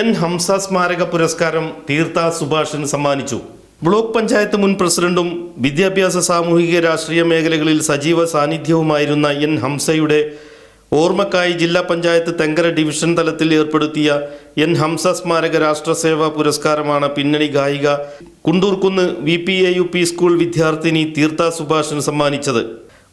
N Hamza സ്മാരക പുരസ്കാരം തീർത്ഥ സുഭാഷിന് സമ്മാനിച്ചു. ബ്ലോക്ക് പഞ്ചായത്ത് മുൻ പ്രസിഡന്റും വിദ്യാഭ്യാസ സാമൂഹിക രാഷ്ട്രീയ മേഖലകളിൽ സജീവ സാന്നിധ്യവുമായിരുന്ന എൻ ഹംസയുടെ ഓർമ്മക്കായി ജില്ലാ പഞ്ചായത്ത് തെങ്കര ഡിവിഷൻ തലത്തിൽ ഏർപ്പെടുത്തിയ എൻ ഹംസ സ്മാരക രാഷ്ട്രസേവാ പുരസ്കാരമാണ് പിന്നണി ഗായിക Kundurkunnu V P A U P school വിദ്യാർത്ഥിനി തീർത്ഥ സുഭാഷിന് സമ്മാനിച്ചത്.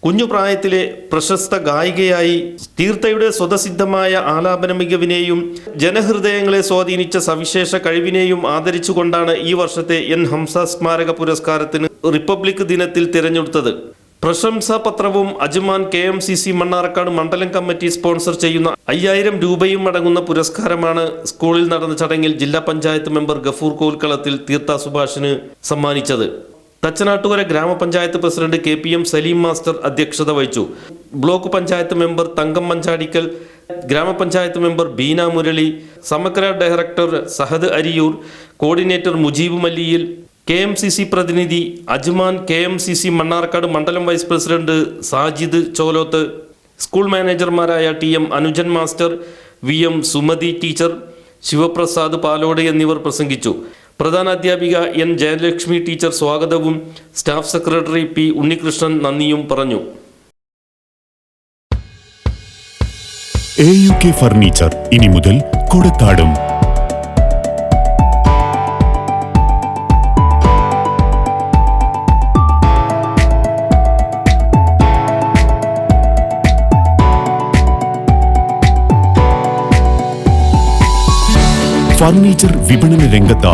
കുഞ്ഞു പ്രായത്തിലെ പ്രശസ്ത ഗായികയായി തീർത്ഥയുടെ സ്വതസിദ്ധമായ ആലാപന മികവിനെയും ജനഹൃദയങ്ങളെ സ്വാധീനിച്ച സവിശേഷ കഴിവിനെയും ആദരിച്ചുകൊണ്ടാണ് ഈ വർഷത്തെ എൻ ഹംസ സ്മാരക പുരസ്കാരത്തിന് റിപ്പബ്ലിക് ദിനത്തിൽ തിരഞ്ഞെടുത്തത്. പ്രശംസാ പത്രവും Ajman K M C C Mannarkkad മണ്ഡലം കമ്മിറ്റി സ്പോൺസർ ചെയ്യുന്ന അയ്യായിരം രൂപയും അടങ്ങുന്ന പുരസ്കാരമാണ് സ്കൂളിൽ നടന്ന ചടങ്ങിൽ ജില്ലാ പഞ്ചായത്ത് മെമ്പർ ഗഫൂർ കോൽക്കളത്തിൽ തീർത്ഥ സുഭാഷിന് സമ്മാനിച്ചത്. തച്ചനാട്ടുകര ഗ്രാമപഞ്ചായത്ത് president K P M Saleem master അധ്യക്ഷത വഹിച്ചു. ബ്ലോക്ക് പഞ്ചായത്ത് മെമ്പർ തങ്കം മഞ്ചാടിക്കൽ ഗ്രാമപഞ്ചായത്ത് member Beena Murali Samagra director Sahad Ariyur coordinator Mujeeb Malliyil K M C C പ്രതിനിധി Ajman K M C C Mannarkkad മണ്ഡലം vice president Sajid Choloth school മാനേജർമാരായ T M Anujan master V M Sumathi teacher Sivaprasad Palode എന്നിവർ പ്രസംഗിച്ചു. പ്രധാന അധ്യാപിക N Jayalakshmi teacher സ്വാഗതവും staff secretary P Unnikrishnan നന്ദിയും പറഞ്ഞു. Furniture ഇനി മുതൽ കൊടുത്താടും. ഫർണിച്ചർ വിപണന രംഗത്ത്